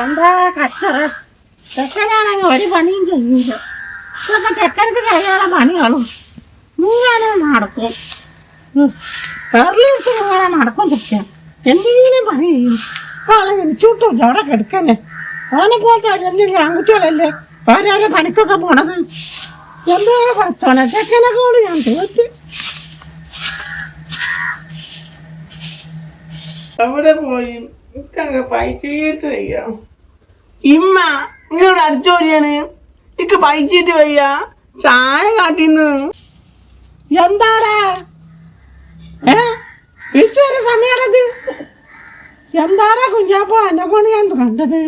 എന്താ കച്ചറ? ചെക്കനാണെങ്കിൽ ഒരു പണിയും ചെയ്യൂല. ഇതൊക്കെ ചെക്കനക്ക് ചെയ്യാനുള്ള പണികളും ഇങ്ങനെ നടക്കും. കേരളീസ് ഇങ്ങനെ നടക്കും ചെക്കൻ എന്തെങ്കിലും പണി ചെയ്യും. ആളെ എനിച്ചൂട്ടില്ല അവിടെ കിടക്കന്നെ ഓനെ പോലത്തെ അല്ലെങ്കിൽ ആൺകുട്ടികളല്ലേ? വേറെ പണിക്കൊക്കെ പോണത്. എന്താ പഠിച്ചോനെ ചെക്കനെ ഞാൻ തോറ്റ്. അവിടെ പോയി? എനിക്കങ്ങ് പൈച്ചിട്ട് വയ്യ. ഇമ്മ നിങ്ങളോട് അടിച്ചോരിയാണ്? എനിക്ക് പൈച്ചിട്ട് വയ്യ. ചായ കാട്ടിന്ന്. എന്താടാ? ഏ? ഇച്ചൊരു സമയമാണത് എന്താണ് കുഞ്ഞാപ്പോ എന്നെ കൊണ്ട് ഞാൻ കണ്ടത്?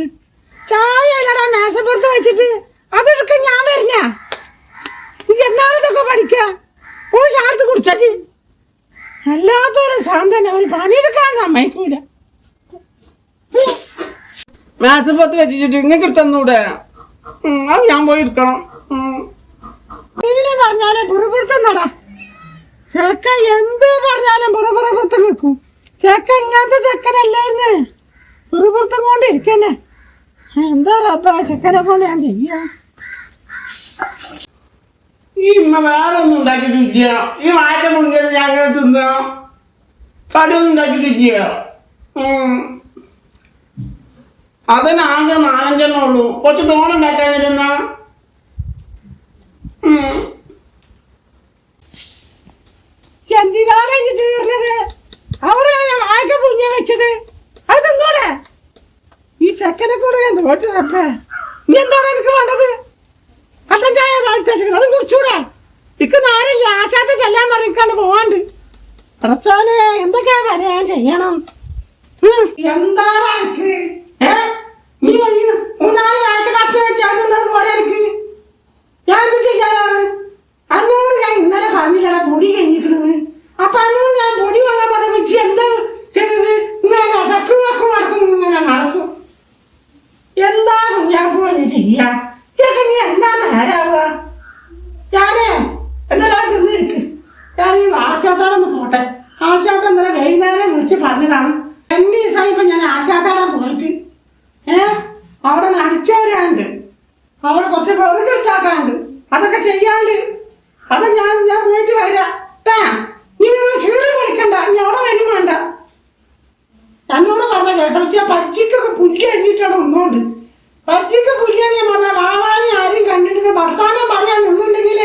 ചായ അല്ലടാ മേശപ്പുറത്ത് വെച്ചിട്ട്. അതെടുക്ക ഞാൻ വരുന്ന എന്താണ് ഇതൊക്കെ പഠിക്ക? പോയി ചാർത്ത് കുടിച്ചു അല്ലാത്തൊരു സാന്തന ഒരു പണിയെടുക്കാൻ സമ്മതിക്കൂല മേശപ്പുറത്ത് വെച്ചിട്ട് ഇങ്ങനെ തന്നൂടെ അത് ഞാൻ പോയി എടുക്കണം. പറഞ്ഞാലേ പുറപുറത്തുന്നടാ ചെക്ക എന്ത് പറഞ്ഞാലും പുറപുറപുറത്ത് നിൽക്കും. ചെക്ക ഇങ്ങനത്തെ ചെക്കനല്ലായിരുന്നേ. പുറപുറത്തും കൊണ്ട് ഇരിക്കന്നെ. എന്താ റബ്ബ ചെക്കനെ കൊണ്ട് ഞാൻ ചെയ്യാ. ഈ ഉമ്മ വേറെ ഒന്നും ഉണ്ടാക്കിയിട്ടില്ല ഈ വാഴ മുങ്ങിയത് ഞാൻ അങ്ങനെ തിന്നണം. കടി ഒന്നും ഉണ്ടാക്കിയിട്ടില്ല. അതിന് ആകെ നാലഞ്ചെണ്ണം ഉള്ളൂ. കുറച്ച് തോന്നുണ്ടാക്കാൻ വരുന്ന? എന്തിനാണ് ഇനി ചേർന്നത് അവിടെ ഞാൻ വായിക്ക പുഞ്ഞ വെച്ചത്? ഈ ചെക്കനെ കൂടെ ഞാൻ തോറ്റ് റബ്ബേ നീ എന്താണ് എനിക്ക് വേണ്ടത്? കട്ടൻ ചായ താഴ്ത്തേച്ചത് അതും കുടിച്ചൂടെ? ഇക്ക് നാരില്ല ആശാത്ത ചെല്ലാൻ പറഞ്ഞിക്കാണ്ട് പോവാണ്ട്. എന്തൊക്കെയാ പറയാൻ ചെയ്യണം? എന്താണ് എനിക്ക് ഏ നീ വലിയ മൂന്നാൽ വായ്ക്ക കഷ്ണം വെച്ച് അത് പോലെ എനിക്ക് ഞാൻ എന്ത് ചെയ്യാനാണ് അന്നോട് ഞാൻ ഇന്നലെ പറഞ്ഞില്ലടാ പൊടി കഴിഞ്ഞിക്കണത് അപ്പൊ അന്നോട് ഞാൻ പൊടി വാങ്ങാൻ പറഞ്ഞ വെച്ച് എന്താ ചെയ്തത് ഇങ്ങനെ തക്കും വക്കും നടക്കും ഇങ്ങനെ നടക്കും എന്താ ഞാൻ പോലെ ചെയ്യാ ചേട്ടൻ ഞാൻ നേരാവുക? ഞാനേ എന്തെല്ലാം തിന്നിരിക്ക് ഞാൻ ഈ ആശാത്താടൊന്ന് പോട്ടെ. ആശാത്ത ഇന്നലെ വൈകുന്നേരം വിളിച്ച് പറഞ്ഞതാണ്. എന്നെ ഇപ്പൊ ഞാൻ ആശാത്താടാൻ പോയിട്ട്. ഏ? അവിടെ അടിച്ചവരാണ്ട്. അവിടെ കുറച്ച് വെറുതെ എടുത്താക്കാണ്ട് അതൊക്കെ ചെയ്യാണ്ട്. അത് ഞാൻ ഞാൻ പോയിട്ട് വരാം. നീ ചീറി വിളിക്കണ്ട നീ അവിടെ വരും വേണ്ട. എന്നോട് പറഞ്ഞ കേട്ടോ വെച്ചാ പച്ചിക്കൊക്കെ പുല്ല് അരിഞ്ഞിട്ടാണ് ഒന്നുകൊണ്ട് പച്ചിക്ക് പുല്ല് അരിയാൻ പറഞ്ഞ വാവാനി ആരും കണ്ടിട്ട് ഭർത്താനം പറയാൻ നിന്നുണ്ടെങ്കിൽ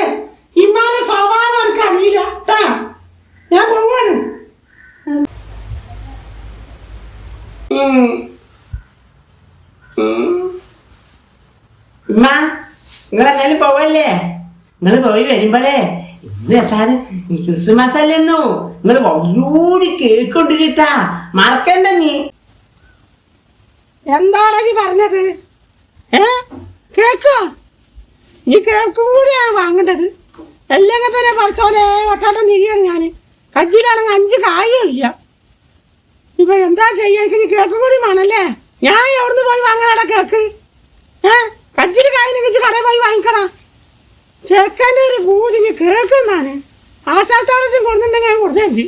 ഇമ്മാനെ സ്വഭാവം എനിക്ക് അറിയില്ല. ട്ടാ ഞാൻ പോവാണ്. ഉമ്മ നിങ്ങളെന്നാലും പോവല്ലേ? നിങ്ങൾ പോയി വരുമ്പോഴേ ഇന്ന് എത്താറ് ക്രിസ്മസ് അല്ലെന്നു നിങ്ങൾ വലിയൊരു കേക്ക് കൊണ്ടിട്ടാ മറക്കണ്ട നീ. എന്താണ് പറഞ്ഞത്? ഏ? കേക്കോ? ഈ കേക്കും കൂടിയാണ് വാങ്ങേണ്ടത്. എല്ലാം തന്നെ പറിച്ചോലെ ഒട്ടാട്ടം തിരിയാണ് ഞാൻ കജ്ജിലാണെങ്കിൽ അഞ്ച് കായില്ല ഇപ്പൊ എന്താ ചെയ്യാൻ കേക്ക് കൂടി വേണല്ലേ ഞാൻ എവിടുന്ന് പോയി വാങ്ങാനാടാ കേക്ക്? ഏ? കജ്ജിൽ കായിനെങ്കിൽ കടയിൽ പോയി വാങ്ങിക്കടാ. ചെക്കന്റെ ഒരു പൂതിഞ്ഞ് കേക്ക് എന്നാണ്. ആശാത്താളത്തിൽ കൊടുത്തിട്ടുണ്ടെങ്കിൽ ഞാൻ കൊടുത്തേണ്ടി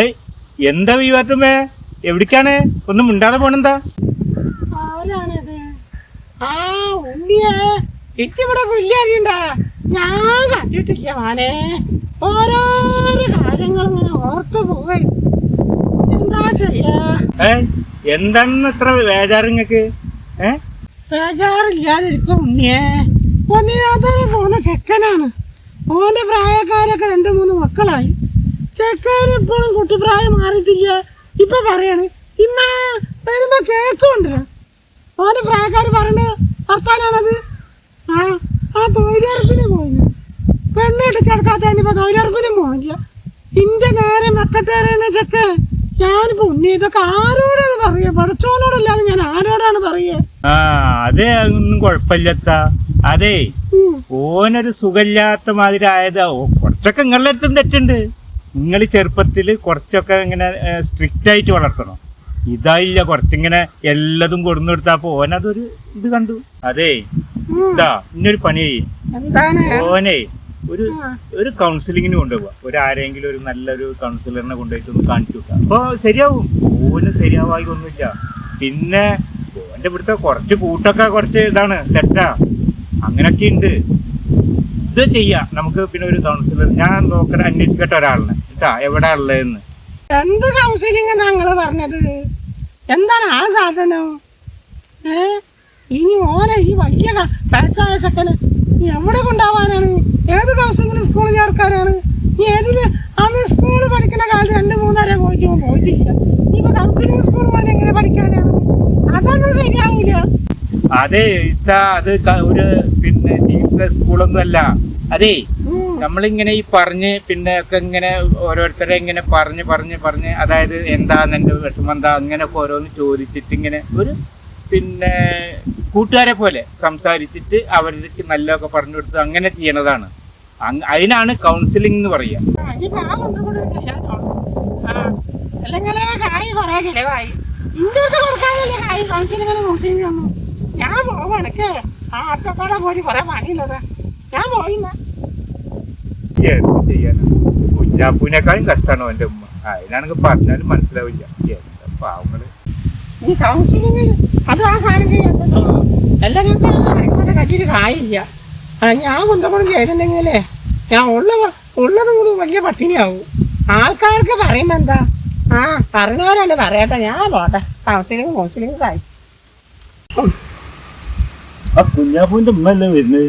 ഏയ് എന്താ വീവാറ്റുമ്മേ എവിടേക്കാണ്? ഒന്നും മിണ്ടാതെ പോണെന്താ? ആരാണിത് ആ ഉണ്ണിയെ. ഇച്ചിവിടെ പുല്ലരിണ്ട ഞാൻ കണ്ടിട്ടില്ല മാനെ. ഓരോരോ കാര്യങ്ങൾ ഇങ്ങനെ ഓർത്ത് പോയി. എന്താ ചെയ്യാ? ഏ എന്താണെന്ന് ഇത്ര വേജാറ് നിങ്ങക്ക് ഏ? വേജാറില്ലാതിരിക്കും ഉണ്ണിയെ. പൊന്നിനാഥ പോകുന്ന ചെക്കനാണ്. ഓന്റെ പ്രായക്കാരൊക്കെ രണ്ടു മൂന്ന് മക്കളായി. ചെക്കൻ ഇപ്പോഴും കുട്ടിപ്രായം മാറിയിട്ടില്ല. ഇപ്പൊ പറയാണ് ഇമ്മ വരുമ്പോ കേക്ക് കൊണ്ടുവരാം ഓന്റെ പ്രായക്കാർ പറയണ വർത്താനാണത്. ആ ആ തൊഴിലുറപ്പിന് പോയിന് പെണ്ണിട്ട് ചെടുക്കാത്ത ഇപ്പൊ തൊഴിലുറപ്പിനും പോകില്ല ഇന്റെ നേരെ മക്കട്ടേറിയ ചെക്ക ഞാനിപ്പോ ഉണ്ണി ഇതൊക്കെ ആരോടാണ് പറയുക? പഠിച്ചോനോടല്ലാതെ ഞാൻ ആരോടാണ് പറയുക? ആ അതെ ഒന്നും കുഴപ്പമില്ലത്താ. അതെ. ഓനൊരു സുഖമില്ലാത്ത മാതിരി ആയതാ. കുറച്ചൊക്കെ നിങ്ങളുടെ അടുത്തും തെറ്റുണ്ട്. നിങ്ങൾ ചെറുപ്പത്തിൽ കുറച്ചൊക്കെ ഇങ്ങനെ സ്ട്രിക്റ്റ് ആയിട്ട് വളർത്തണം. ഇതായില്ല കുറച്ചിങ്ങനെ എല്ലാതും കൊടുന്നു കൊടുത്താപ്പോ ഓനതൊരു ഇത് കണ്ടു. അതെ. ഇതാ ഇന്നൊരു പണി ഓനെ ഒരു ഒരു കൗൺസിലിങ്ങിന് കൊണ്ടുപോവുക ഒരു ആരെങ്കിലും ഒരു നല്ലൊരു കൗൺസിലറിനെ കൊണ്ടുപോയിട്ട് ഒന്ന് കാണിച്ചു വിട്ടാ അപ്പൊ ശരിയാവും. ഓന് ശരിയാവായി ഒന്നുമില്ല. പിന്നെ ഓന്റെ ഇവിടുത്തെ കുറച്ച് കൂട്ടൊക്കെ കുറച്ച് ഇതാണ് തെറ്റാ. അങ്ങനൊക്കെ ഉണ്ട് ഇത് ചെയ്യാം. നമുക്ക് പിന്നെ ഒരു കൗൺസിലർ ഞാൻ നോക്കണ അന്വേഷിക്കട്ടെ ഒരാളിനെ. കേട്ടാ എവിടെ ഉള്ളതെന്ന്. എന്ത് കൗൺസിലിംഗ് ഞങ്ങൾ പറഞ്ഞത്? എന്താണ് ആ സാധനം? ഏ? ഇനി ഓനെ ഈ വലിയ വയസ്സായ ചക്കന് നീ എവിടെ കൊണ്ടാവാനാണ് ഏത് കൗൺസിലിംഗ് സ്കൂളിൽ ചേർക്കാനാണ്? നീ ഏതിൽ അന്ന് സ്കൂൾ പഠിക്കുന്ന കാലത്ത് രണ്ട് മൂന്നര പോയിട്ട് പോയിട്ടില്ല. ഇപ്പൊ കൗൺസിലിംഗ് സ്കൂൾ പോലെ എങ്ങനെ പഠിക്കാനാണ്? അതൊന്നും ശരിയാവില്ല അതെ ഇത്ത അത് ഒരു പിന്നെ ടീച്ചർ സ്കൂളൊന്നും അല്ല അതേ. നമ്മളിങ്ങനെ ഈ പറഞ്ഞ് പിന്നെ ഒക്കെ ഇങ്ങനെ ഓരോരുത്തരെ ഇങ്ങനെ പറഞ്ഞ് പറഞ്ഞ് പറഞ്ഞ് അതായത് എന്താന്ന് എന്റെ വിഷമം എന്താ അങ്ങനെയൊക്കെ ഓരോന്ന് ചോദിച്ചിട്ട് ഇങ്ങനെ ഒരു പിന്നെ കൂട്ടുകാരെ പോലെ സംസാരിച്ചിട്ട് അവർക്ക് നല്ലതൊക്കെ പറഞ്ഞു കൊടുത്ത് അങ്ങനെ ചെയ്യണതാണ്. അതിനാണ് കൗൺസിലിംഗ് എന്ന് പറയുക? ആ, കായ് കുറേ ചിലവായി. ഇങ്ങോട്ട് കൊടുക്കാനല്ലേ കായ് കൗൺസിലിങ്ങിന് കൗൺസിലിംഗ് ഒന്നും ഞാൻ പോവാണക്ക് ആ അസത്തോടെ പോയി കുറെ പണിയുള്ളതാ. ഞാൻ പോയില്ല എന്ത് ചെയ്യാനും കുഞ്ഞാപ്പൂവിനേക്കാളും കഷ്ടമാണോ എന്റെ ഉമ്മ? അതിനാണെങ്കിൽ പറഞ്ഞാലും മനസ്സിലാവില്ല. എന്താ പാവങ്ങൾ ഈ കൗൺസിലിംഗ് അത് ആ സാധനം ചെയ്യാൻ അല്ലെങ്കിൽ കച്ചിട്ട് കായില്ല ആ, ഞാൻ ചെയ്തിട്ടുണ്ടെങ്കിലേ ഞാൻ ഉള്ള ഉള്ളത് കൂടി വലിയ പട്ടിണിയാവും. ആൾക്കാർക്ക് പറയുമ്പോ എന്താ? ആ പറഞ്ഞവരാണ് പറയട്ടെ ഞാൻ പോട്ടെ. കൗൺസിലിംഗ് കൗൺസിലിംഗ് ആയി. ആ കുഞ്ഞാപ്പൂന്റെ ഉമ്മല്ലേ വരുന്നത്?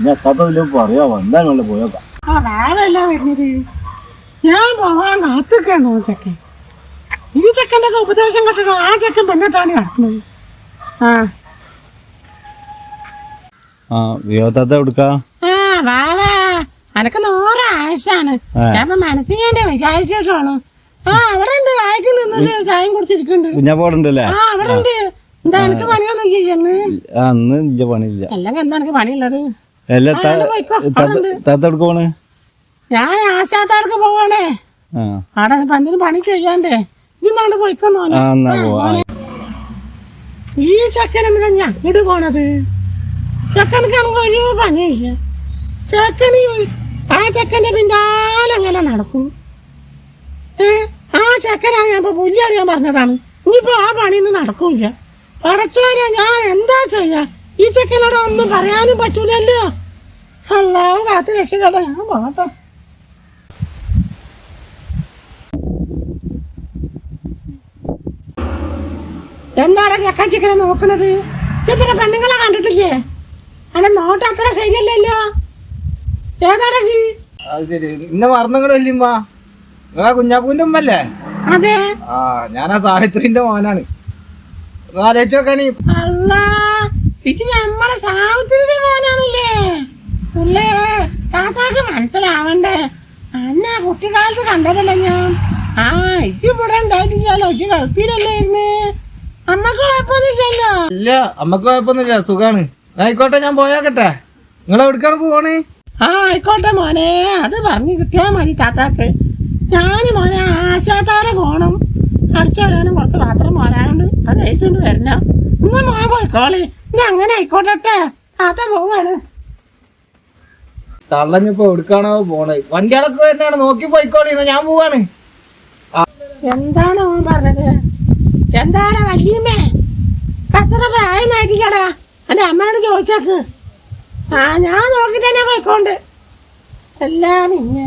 ഞാൻ കഥ വല്ലതും പറയാമോ? എന്താണ് വെള്ളം പോയേക്കാം? ആ വേറെയല്ല വരുന്നത്? ഞാൻ പോവാൻ കാത്തുക്കാണോ ചെക്കൻ. ഈ ചെക്കന്റെ ഒക്കെ ഉപദേശം കേട്ടിട്ട് ആ ചെക്കൻ പെണ്ണിട്ടാണ് കിടക്കുന്നത്. ആ. ആ എടുക്കാ ആ വാ വാ. അനക്ക് നൂറ് ആഴ്ചയാണ്. ഞാൻ വേണ്ടി വിചാരിച്ചിട്ടാണ്. ആ അവിടെ ഉണ്ട് വായിക്ക് നിന്നിട്ട് ചായം കുടിച്ചിരിക്കുന്നുണ്ട്. ആ അവിടെ ഉണ്ട് എന്താ എനിക്ക് പണിയൊന്നും ചെയ്യുന്നു അന്ന് ഇല്ല പണിയില്ല. അല്ലെങ്കിൽ എന്താ എനിക്ക് പണിയുള്ളത്? എല്ലാ ആ, അവിടെ പോയിക്കോ, അവിടെ ഉണ്ട്. താത്ത എടുക്ക പോണ് ഞാൻ ആശാത്താടക്ക് പോവാണേ. അവിടെ ഇപ്പൊ പണി ചെയ്യാണ്ടേ. ഇന്നാണ്ട് ആ. ഈ ചെക്കൻ എന്തിനാ ഞാൻ ഇങ്ങോട്ട് പോണത്? ചെക്കനക്ക് നമുക്ക് ഒരു പണിയില്ല. ചക്കന് ആ ചക്കന്റെ പിന്നാലെ അങ്ങനെ നടക്കും. ഏ ആ ചക്കനാണ് ഞാൻ ഇപ്പൊ പുല്ലി അറിയാൻ പറഞ്ഞതാണ്. ഇനിയിപ്പോ ആ പണിയൊന്നും നടക്കൂല പടച്ചോനെ ഞാൻ എന്താ ചെയ്യാ? ഈ ചെക്കനോട് ഒന്നും പറയാനും പറ്റൂലല്ലോ. അല്ലാതെ കാത്തു രക്ഷിക്കട്ടെ. ഞാൻ പോട്ടെ എന്താണ് ചെക്കൻ ചിക്കനെ നോക്കുന്നത്? എന്തിനാ പെണ്ണുങ്ങളെ കണ്ടിട്ടില്ലേ? അന്നെ നോട്ട് അത്ര ശരിയല്ലല്ലോ. അത് ശരി. ഇന്നെ മറന്നങ്ങടെ വല്യമ്മ നിങ്ങളാ കുഞ്ഞാപ്പൂന്റെ ഉമ്മല്ലേ? അതെ. ആ ഞാൻ ആ സാവിത്രിന്റെ മോനാണ്. ആലോചിച്ചോക്കാണീ അല്ല ഇത് നമ്മളെ സാവിത്രിയുടെ മോനാണല്ലേ? പുള്ളേ താത്താക്ക് മനസ്സിലാവണ്ടേ? അന്ന കുട്ടിക്കാലത്ത് കണ്ടതല്ല ഞാൻ? ആ ഇത് ഇവിടെ ഉണ്ടായിട്ടില്ലല്ലോ. ഇത് ഗൾഫിലല്ലേ ഇരുന്ന്? അമ്മയ്ക്ക് കുഴപ്പമൊന്നുമില്ലല്ലോ? ഇല്ല അമ്മയ്ക്ക് കുഴപ്പമൊന്നുമില്ല. സുഖാണ്. ആയിക്കോട്ടെ ഞാൻ പോയാക്കട്ടെ. നിങ്ങൾ എവിടേക്കാണ് പോവാണ് ആ ആയിക്കോട്ടെ മോനെ. അത് പറഞ്ഞു കിട്ടിയാ മതി താത്താക്ക്. ഞാൻ മോനെ ആശാത്താടെ പോണം. അടിച്ചു വരാനും കുറച്ച് പാത്രം പോരാനുണ്ട് അത് കഴിച്ചുകൊണ്ട് വരണം. എന്നാ മോനെ പോയിക്കോളി അങ്ങനെ ആയിക്കോട്ടെ അത പോവാണ്. തള്ളഞ്ഞിപ്പോ പോണേ? വണ്ടി അടക്കം വരുന്നാണ് നോക്കി പോയിക്കോളി. ഞാൻ പോവാണ്. എന്താണ് പറഞ്ഞത്? എന്താണ് വല്യമ്മേ? കത്ര പ്രായമായിട്ടില്ലടാ എന്റെ അമ്മയോട് ചോദിച്ചേക്ക്. ആ ഞാൻ നോക്കിട്ട് തന്നെ പോയിക്കോണ്ട്. എല്ലാം പിന്നെ